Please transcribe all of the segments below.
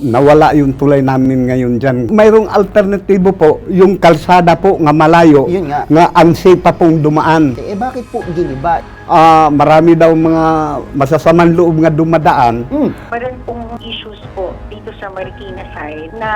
nawala yung tulay namin ngayon dyan. Mayroong alternatibo po, yung kalsada po nga malayo, Yun nga. nga unsafe pa pong dumaan. Eh bakit po giniba? Ah, marami daw mga masasamang loob nga dumadaan. Hmm. Meron pong issues po dito sa Marikina side na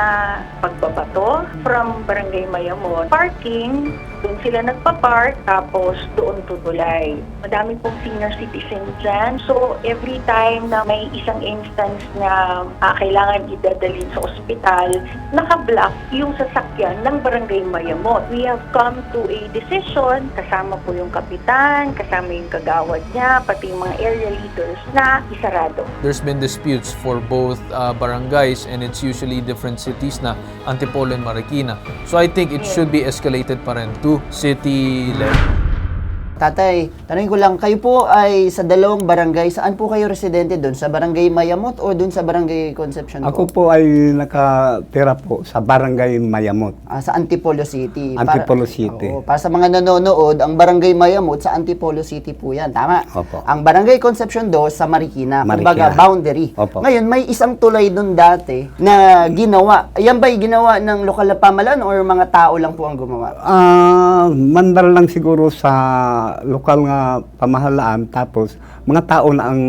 pagbabato from Barangay Mayamon. Parking, doon sila nagpa-park, tapos doon tutulay. Madami pong senior citizen dyan. So, every time na may isang instance na ah, kailangan idadalhin sa ospital, nakablock yung sasakyan ng Barangay Mayamon. We have come to a decision, kasama po yung kapitan, kasama yung kagawad niya, pati yung mga area leaders na isarado. There's been disputes for both uh, barangays and it's usually different cities na Antipolo and Marikina. So I think it should be escalated pa rin to city level. Tatay, tanongin ko lang, kayo po ay sa dalawang barangay, saan po kayo residente doon? Sa barangay Mayamot o doon sa barangay Conception Ako po? po ay nakatira po sa barangay Mayamot. Ah, sa Antipolo City. Antipolo City. Oo, para sa mga nanonood, ang barangay Mayamot sa Antipolo City po yan. Tama? Opo. Ang barangay Conception 2 sa Marikina. Marikina. Kumbaga, boundary. Opo. Ngayon, may isang tulay doon dati na ginawa. Yan ba'y ginawa ng lokal na pamalan or mga tao lang po ang gumawa? Ah, mandar lang siguro sa lokal nga pamahalaan tapos mga tao na ang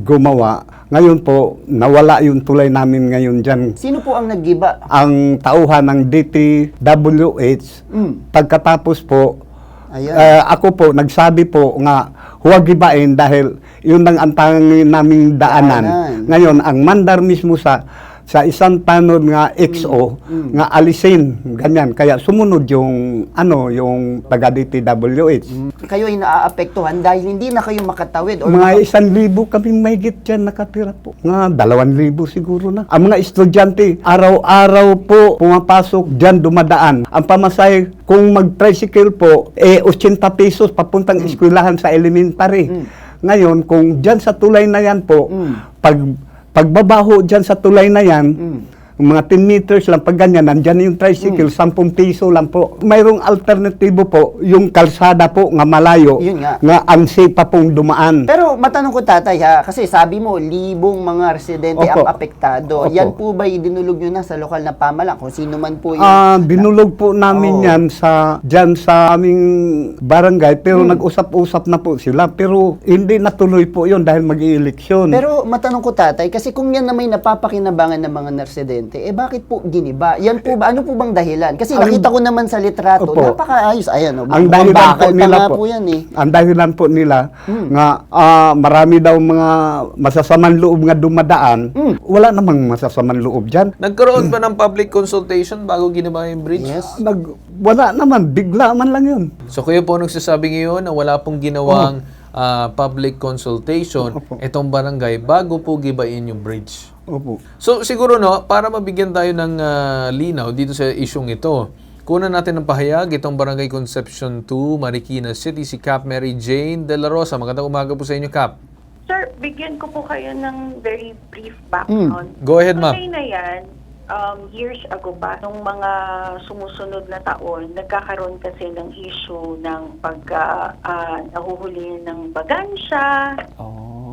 gumawa. Ngayon po, nawala yung tulay namin ngayon dyan. Sino po ang naggiba? Ang tauhan ng DTWH, Mm. pagkatapos po, Ayan. eh, ako po, nagsabi po nga, huwag gibain dahil yun ang antangin naming daanan. Daanan. Ngayon, ang mandar mismo sa sa isang tanod nga XO Mm. nga alisin ganyan kaya sumunod yung ano yung taga DTWH kayo ay naaapektuhan dahil hindi na kayo makatawid or mga isang libo kami may dyan nakatira po. Nga dalawan libo siguro na. Ang mga estudyante, araw-araw po pumapasok dyan dumadaan. Ang pamasahe, kung mag-tricycle po, eh 80 pesos papuntang eskwelahan sa elementary. Ngayon, kung dyan sa tulay na yan po, Mm. pag pagbabaho dyan sa tulay na yan, Mm. Mga 10 meters lang, pag ganyan, nandyan yung tricycle, 10 piso lang po. Mayroong alternatibo po, yung kalsada po nga malayo, Yun nga. nga unsafe pa pong dumaan. Pero matanong ko tatay ha, kasi sabi mo, libong mga residente Opo. ang apektado. Opo. Yan po ba dinulog nyo na sa lokal na pamalan? Kung sino man po yung... Ah, binulog po namin Oo. yan sa dyan sa aming barangay Hmm. pero nag-usap-usap na po sila pero hindi natuloy po yon dahil mag-ieleksyon. Pero matanong ko tatay, kasi kung yan na may napapakinabangan ng mga residente, eh bakit po giniba? Yan po ba, ano po bang dahilan? Kasi Ang- nakita ko naman sa litrato, Opo. napakaayos. Ayan, oh, ang dahilan po nila po, po yan eh. ang dahilan po nila Hmm. nga ah, marami daw mga masasamang loob nga dumadaan. Hmm. Wala namang masasamang loob diyan. Nagkaroon ba ng public consultation bago ginawa yung bridge? Yes. Nag wala naman, bigla man lang 'yun. So kayo po nagsasabi ngayon na wala pong ginawang ah, public consultation itong barangay bago po gibain yung bridge. Opo. So siguro no, para mabigyan tayo ng ah, linaw dito sa isyong ito, kunan natin ng pahayag itong Barangay Conception 2, Marikina City, si Cap Mary Jane De La Rosa. Magandang umaga po sa inyo, Cap. Sir, bigyan ko po kayo ng very brief background. Go ahead, ma'am. Tulay na yan, um, years ago ba, nung mga sumusunod na taon, nagkakaroon kasi ng issue ng pagka uh, nahuhuli ng bagansya, Oh.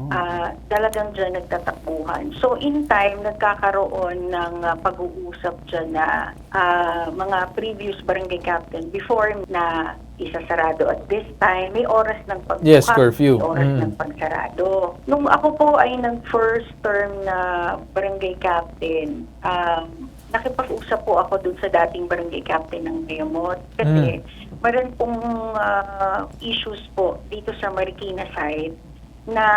Ah, talagang dyan nagtatakbuhan. So in time, nagkakaroon ng ah, pag-uusap dyan na ah, mga previous barangay captain before na isasarado. At this time, may oras ng pagbukas, Yes, curfew. may oras Mm. ng pagsarado. Nung ako po ay nag-first term na barangay captain, um, nakipag-usap po ako dun sa dating barangay captain ng Mayamot. Kasi meron pong ah, issues po dito sa Marikina side na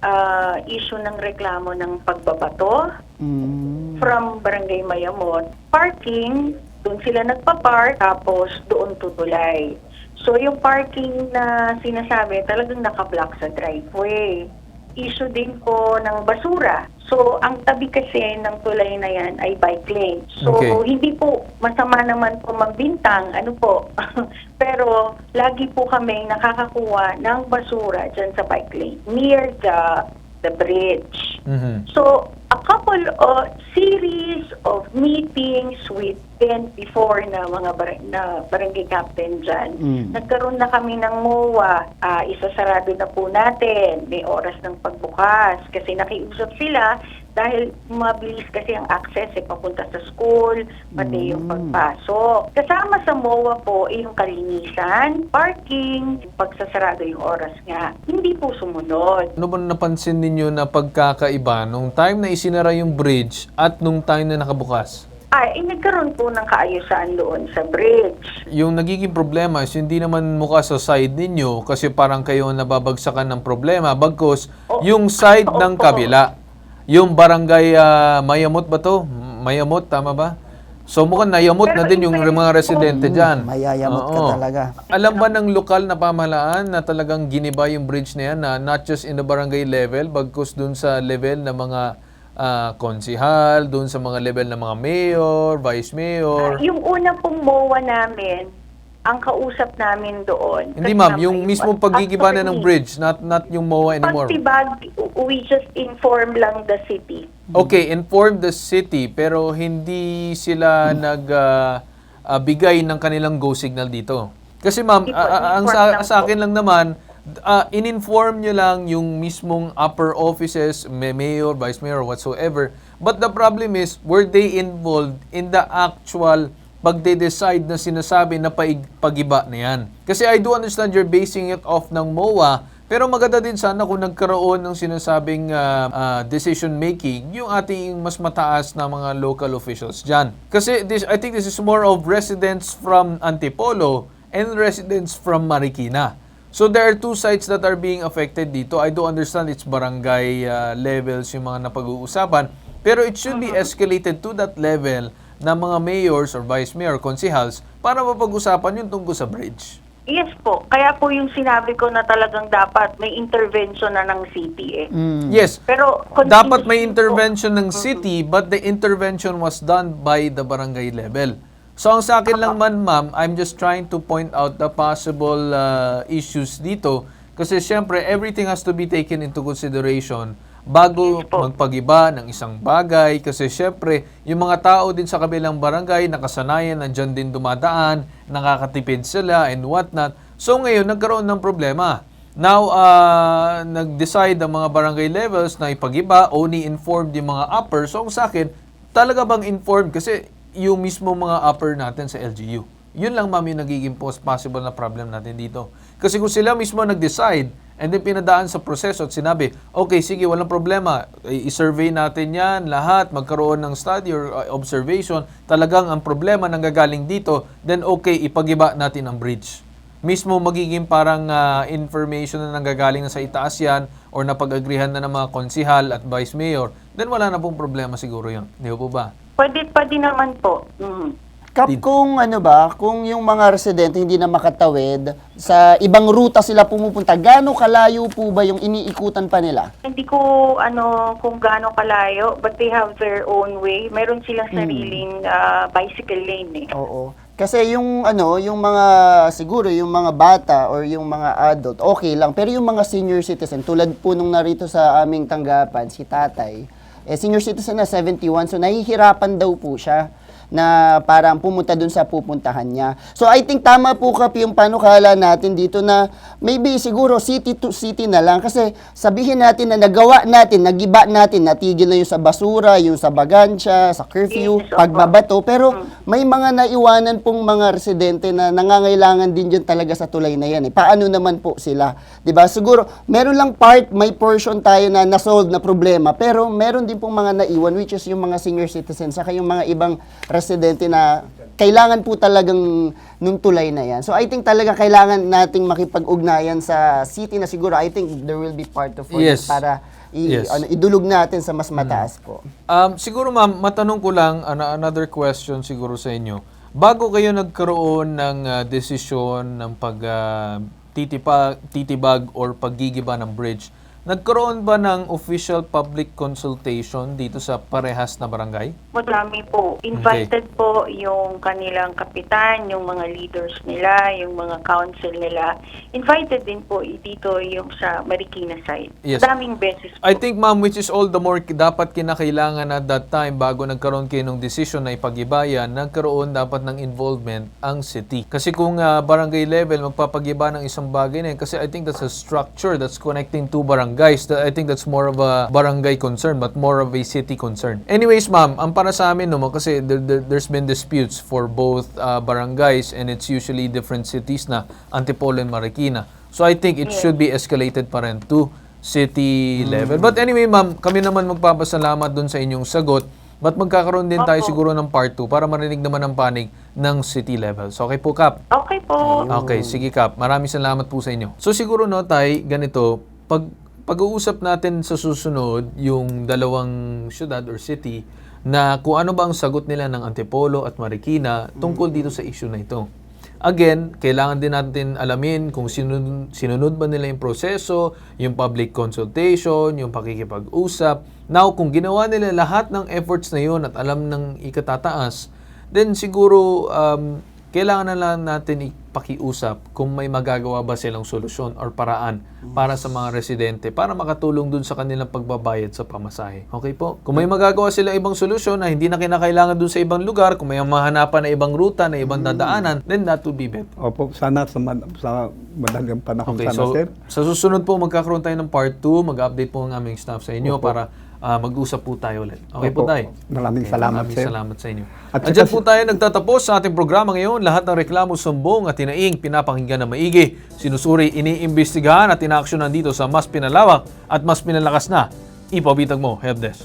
ah, issue ng reklamo ng pagbabato Mm. from Barangay Mayamot. Parking, doon sila nagpa-park, tapos doon tutulay. So yung parking na sinasabi, talagang nakablock sa driveway. Issue din po ng basura. So ang tabi kasi ng tulay na yan ay bike lane. So Okay. hindi po masama naman po magbintang, ano po. Pero lagi po kami nakakakuha ng basura dyan sa bike lane near the the bridge. Mhm. So, couple of series of meetings with Ben before na mga bar- na barangay captain dyan. Mm. Nagkaroon na kami ng MOA, ah, isasarado na po natin, may oras ng pagbukas kasi nakiusap sila dahil mabilis kasi ang access eh, papunta sa school, pati yung pagpasok. Kasama sa MOA po eh, yung kalinisan, parking, pagsasarado yung oras nga. Hindi po sumunod. Ano ba napansin ninyo na pagkakaiba nung time na isinara yung bridge at nung time na nakabukas? Ay, eh, nagkaroon po ng kaayusan doon sa bridge. Yung nagiging problema is hindi naman mukha sa side ninyo kasi parang kayo nababagsakan ng problema. Bagkus, yung side ng Opo. kabila, yung barangay ah, Mayamot ba to? Mayamot, tama ba? So mukhang nayamot na din yung mga residente dyan. Mayayamot ka talaga. Alam ba ng lokal na pamahalaan na talagang giniba yung bridge na yan na not just in the barangay level, bagkus dun sa level ng mga ah, konsihal, dun sa mga level ng mga mayor, vice mayor? Yung una pong MOA namin, ang kausap namin doon. Hindi ma'am, yung mismo paggigiba na ng bridge, not not yung MOA anymore. Pagtibag, we just inform lang the city. Okay, inform the city pero hindi sila nag ah, ah, ng kanilang go signal dito. Kasi ma'am, Hindi po, ah, ang inform sa, lang sa akin lang naman, ah, in-inform nyo lang yung mismong upper offices, may mayor, vice mayor, whatsoever. But the problem is, were they involved in the actual pagde-decide na sinasabi na pagiba na yan? Kasi I do understand you're basing it off ng MOA, pero maganda din sana kung nagkaroon ng sinasabing ah, ah, decision making yung ating mas mataas na mga local officials dyan. Kasi this, I think this is more of residents from Antipolo and residents from Marikina. So there are two sites that are being affected dito. I do understand it's barangay ah, levels yung mga napag-uusapan, pero it should be escalated to that level na mga mayors or vice mayor, konsihals, para mapag-usapan yung tungkol sa bridge. Yes po. Kaya po yung sinabi ko na talagang dapat may intervention na ng city eh. Yes, Pero dapat may continuously po- intervention ng city but the intervention was done by the barangay level. So ang sa akin lang man ma'am, I'm just trying to point out the possible uh, issues dito kasi syempre everything has to be taken into consideration bago magpagiba ng isang bagay kasi syempre yung mga tao din sa kabilang barangay nakasanayan nandyan din dumadaan nakakatipid sila and whatnot so ngayon nagkaroon ng problema Now, uh, nag-decide ang mga barangay levels na ipagiba, only informed yung mga upper. So, ang sa akin, talaga bang informed? Kasi yung mismo mga upper natin sa LGU. Yun lang, ma'am, yung nagiging pos- possible na problem natin dito. Kasi kung sila mismo nag-decide and then pinadaan sa proseso at sinabi, okay, sige, walang problema, i-survey natin yan, lahat, magkaroon ng study or uh, observation, talagang ang problema nanggagaling dito, then okay, ipagiba natin ang bridge mismo magiging parang ah, information na nanggagaling na sa itaas yan or napag-agrihan na ng mga konsihal at vice mayor, then wala na pong problema siguro yun. Di po ba? Pwede, pwede naman po. Mhm. Kap, kung ano ba, kung yung mga residente hindi na makatawid, sa ibang ruta sila pumupunta, gaano kalayo po ba yung iniikutan pa nila? Hindi ko ano kung gaano kalayo, but they have their own way. Meron silang sariling ah, bicycle lane eh. Oo. Kasi yung ano, yung mga siguro yung mga bata or yung mga adult, okay lang. Pero yung mga senior citizen, tulad po nung narito sa aming tanggapan, si tatay, eh senior citizen na 71, so nahihirapan daw po siya na parang pumunta dun sa pupuntahan niya. So I think tama po kap yung panukala natin dito na maybe siguro city to city na lang kasi sabihin natin na nagawa natin, nagiba natin, natigil na yung sa basura, yung sa bagansya, sa curfew, Yes, pagbabato, pero may mga naiwanan pong mga residente na nangangailangan din dyan talaga sa tulay na yan. Eh. Paano naman po sila? 'Di ba Siguro, meron lang part, may portion tayo na nasolve na problema, pero meron din pong mga naiwan, which is yung mga senior citizens, saka yung mga ibang residente na kailangan po talagang nung tulay na yan. So I think talaga kailangan nating makipag-ugnayan sa city na siguro I think there will be part of it Yes. para i- Yes. ano, idulog natin sa mas mataas po. Um, siguro ma'am, matanong ko lang, ano, another question siguro sa inyo. Bago kayo nagkaroon ng ah, desisyon ng pag ah, titipa, titibag or paggigiba ng bridge, nagkaroon ba ng official public consultation dito sa parehas na barangay? Madami po. Invited po yung kanilang kapitan, yung mga leaders nila, yung mga council nila. Invited din po dito yung sa Marikina side. Yes. Daming beses po. I think ma'am, which is all the more dapat kinakailangan at that time bago nagkaroon kayo ng decision na ipagibayan, nagkaroon dapat ng involvement ang city. Kasi kung ah, barangay level magpapagiba ng isang bagay na yan, kasi I think that's a structure that's connecting two barangays. Barangays. I think that's more of a barangay concern but more of a city concern. Anyways, ma'am, ang para sa amin no, kasi there, there, there's been disputes for both uh, barangays and it's usually different cities na Antipolo and Marikina. So I think it should be escalated pa rin to city level. But anyway, ma'am, kami naman magpapasalamat dun sa inyong sagot. But magkakaroon din tayo siguro ng part 2 para marinig naman ang panig ng city level. So okay po, Kap? Okay po. Okay, sige Kap. Maraming salamat po sa inyo. So siguro no, Tay, ganito, pag pag-uusap natin sa susunod yung dalawang syudad or city na kung ano ba ang sagot nila ng Antipolo at Marikina tungkol dito sa issue na ito. Again, kailangan din natin alamin kung sinunod, sinunod ba nila yung proseso, yung public consultation, yung pakikipag-usap. Now, kung ginawa nila lahat ng efforts na yun at alam ng ikatataas, then siguro um, kailangan na lang natin ipakiusap kung may magagawa ba silang solusyon or paraan para sa mga residente para makatulong dun sa kanilang pagbabayad sa pamasahe. Okay po? Kung may magagawa sila ibang solusyon na hindi na kinakailangan dun sa ibang lugar, kung may mahanapan na ibang ruta, na ibang dadaanan, then that would be better. Opo, sana sa, mad- sa madaling panahon Okay, sana, so sir. sa susunod po magkakaroon tayo ng part 2, mag-update po ang aming staff sa inyo para ah, mag-usap po tayo ulit. Okay po tayo. Maraming Okay, salamat, maraming sir. salamat sa inyo. At saka- po tayo nagtatapos sa ating programa ngayon. Lahat ng reklamo, sumbong at tinaing pinapakinggan na maigi. Sinusuri, iniimbestigahan at inaaksyonan dito sa mas pinalawak at mas pinalakas na ipabitag mo, helpdesk.